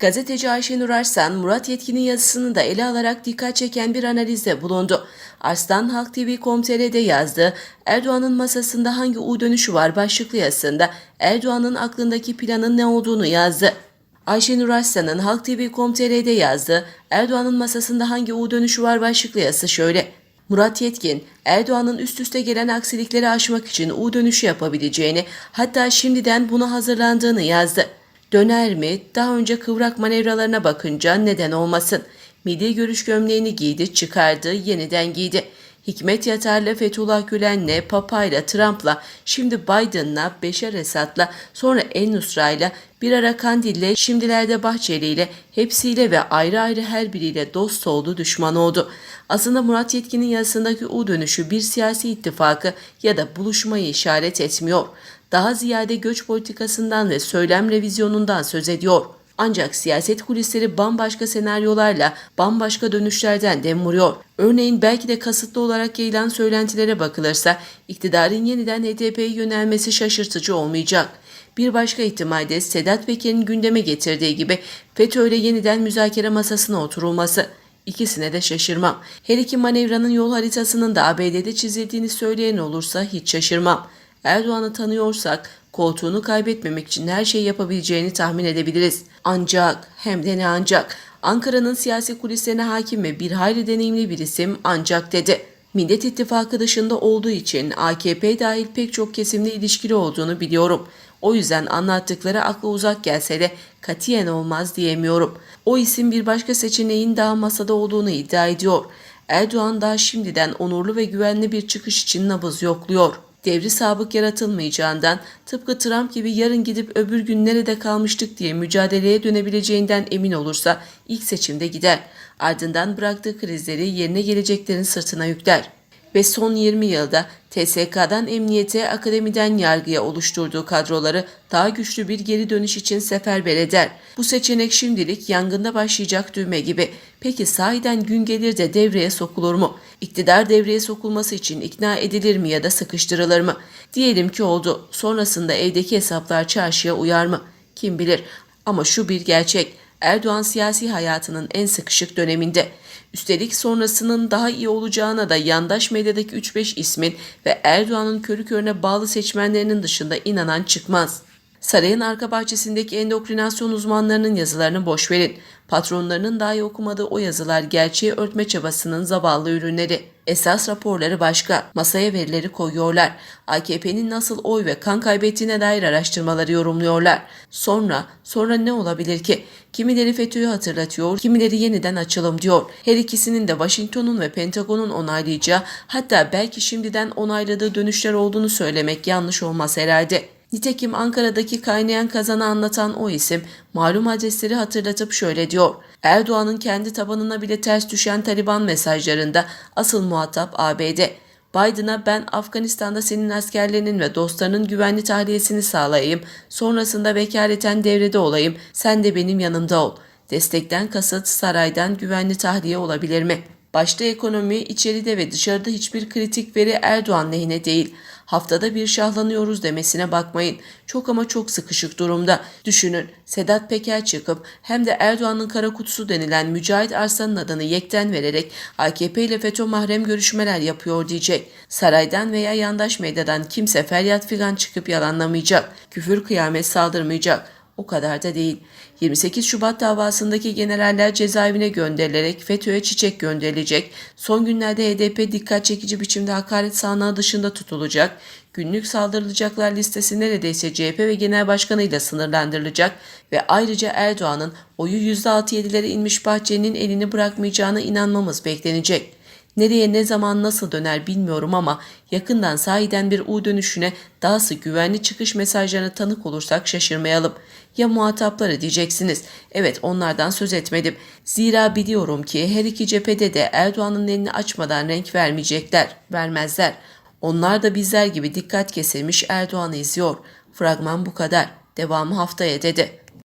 Gazeteci Ayşenur Arslan, Murat Yetkin'in yazısını da ele alarak dikkat çeken bir analizde bulundu. Arslan Halk TV.com.tr'de yazdı. Erdoğan'ın masasında hangi U dönüşü var başlıklı yazısında Erdoğan'ın aklındaki planın ne olduğunu yazdı. Ayşenur Arslan'ın Halk TV.com.tr'de yazdı. Erdoğan'ın masasında hangi U dönüşü var başlıklı yazısı şöyle. Murat Yetkin, Erdoğan'ın üst üste gelen aksilikleri aşmak için U dönüşü yapabileceğini, hatta şimdiden buna hazırlandığını yazdı. Döner mi? Daha önce kıvrak manevralarına bakınca neden olmasın? Milli görüş gömleğini giydi, çıkardı, yeniden giydi. Hikmet Yatar'la Fethullah Gülen'le, Papa'yla, Trump'la, şimdi Biden'la, Beşar Esad'la, sonra El Nusra'yla, bir ara Kandil'le, şimdilerde Bahçeli'yle, hepsiyle ve ayrı ayrı her biriyle dost oldu, düşman oldu. Aslında Murat Yetkin'in yazısındaki U dönüşü bir siyasi ittifakı ya da buluşmayı işaret etmiyor. Daha ziyade göç politikasından ve söylem revizyonundan söz ediyor. Ancak siyaset kulisleri bambaşka senaryolarla, bambaşka dönüşlerden dem vuruyor. Örneğin belki de kasıtlı olarak yayılan söylentilere bakılırsa iktidarın yeniden HDP'ye yönelmesi şaşırtıcı olmayacak. Bir başka ihtimalde Sedat Peker'in gündeme getirdiği gibi FETÖ'yle yeniden müzakere masasına oturulması. İkisine de şaşırmam. Her iki manevranın yol haritasının da ABD'de çizildiğini söyleyen olursa hiç şaşırmam. Erdoğan'ı tanıyorsak koltuğunu kaybetmemek için her şeyi yapabileceğini tahmin edebiliriz. Ancak hem de ne ancak Ankara'nın siyasi kulislerine hakim ve bir hayli deneyimli bir isim ancak dedi. Millet İttifakı dışında olduğu için AKP dahil pek çok kesimle ilişkili olduğunu biliyorum. O yüzden anlattıkları akla uzak gelse de katiyen olmaz diyemiyorum. O isim bir başka seçeneğin daha masada olduğunu iddia ediyor. Erdoğan daha şimdiden onurlu ve güvenli bir çıkış için nabız yokluyor. Devri sabık yaratılmayacağından tıpkı Trump gibi yarın gidip öbür gün nerede kalmıştık diye mücadeleye dönebileceğinden emin olursa ilk seçimde gider. Ardından bıraktığı krizleri yerine geleceklerin sırtına yükler ve son 20 yılda TSK'dan emniyete, akademiden yargıya oluşturduğu kadroları daha güçlü bir geri dönüş için seferber eder. Bu seçenek şimdilik yangında başlayacak düğme gibi. Peki sahiden gün gelir de devreye sokulur mu? İktidar devreye sokulması için ikna edilir mi ya da sıkıştırılır mı? Diyelim ki oldu. Sonrasında evdeki hesaplar çarşıya uyar mı? Kim bilir. Ama şu bir gerçek. Erdoğan siyasi hayatının en sıkışık döneminde. Üstelik sonrasının daha iyi olacağına da yandaş medyadaki 3-5 ismin ve Erdoğan'ın körü körüne bağlı seçmenlerinin dışında inanan çıkmaz. Sarayın arka bahçesindeki endokrinasyon uzmanlarının yazılarını boş verin. Patronlarının dahi okumadığı o yazılar gerçeği örtme çabasının zavallı ürünleri. Esas raporları başka. Masaya verileri koyuyorlar. AKP'nin nasıl oy ve kan kaybettiğine dair araştırmaları yorumluyorlar. Sonra, sonra ne olabilir ki? Kimileri FETÖ'yü hatırlatıyor, kimileri yeniden açılım diyor. Her ikisinin de Washington'un ve Pentagon'un onaylayacağı, hatta belki şimdiden onayladığı dönüşler olduğunu söylemek yanlış olmaz herhalde. Nitekim Ankara'daki kaynayan kazanı anlatan o isim malum adresleri hatırlatıp şöyle diyor. Erdoğan'ın kendi tabanına bile ters düşen Taliban mesajlarında asıl muhatap ABD. Biden'a ben Afganistan'da senin askerlerinin ve dostlarının güvenli tahliyesini sağlayayım, sonrasında vekaleten devrede olayım, sen de benim yanımda ol. Destekten kasıt saraydan güvenli tahliye olabilir mi? Başta ekonomi, içeride ve dışarıda hiçbir kritik veri Erdoğan lehine değil. Haftada bir şahlanıyoruz demesine bakmayın. Çok ama çok sıkışık durumda. Düşünün Sedat Peker çıkıp hem de Erdoğan'ın kara kutusu denilen Mücahit Arslan'ın adını yekten vererek AKP ile FETÖ mahrem görüşmeler yapıyor diyecek. Saraydan veya yandaş medyadan kimse feryat figan çıkıp yalanlamayacak. Küfür kıyamet saldırmayacak. O kadar da değil. 28 Şubat davasındaki generaller cezaevine gönderilerek FETÖ'ye çiçek gönderilecek. Son günlerde HDP dikkat çekici biçimde hakaret sahnağı dışında tutulacak. Günlük saldırılacaklar listesi neredeyse CHP ve genel başkanıyla sınırlandırılacak ve ayrıca Erdoğan'ın oyu %6-7'lere inmiş Bahçeli'nin elini bırakmayacağına inanmamız beklenecek. Nereye ne zaman nasıl döner bilmiyorum ama yakından sahiden bir U dönüşüne daha sık güvenli çıkış mesajlarına tanık olursak şaşırmayalım. Ya muhatapları diyeceksiniz. Evet onlardan söz etmedim. Zira biliyorum ki her iki cephede de Erdoğan'ın elini açmadan renk vermeyecekler, vermezler. Onlar da bizler gibi dikkat kesilmiş Erdoğan'ı izliyor. Fragman bu kadar. Devamı haftaya dedi.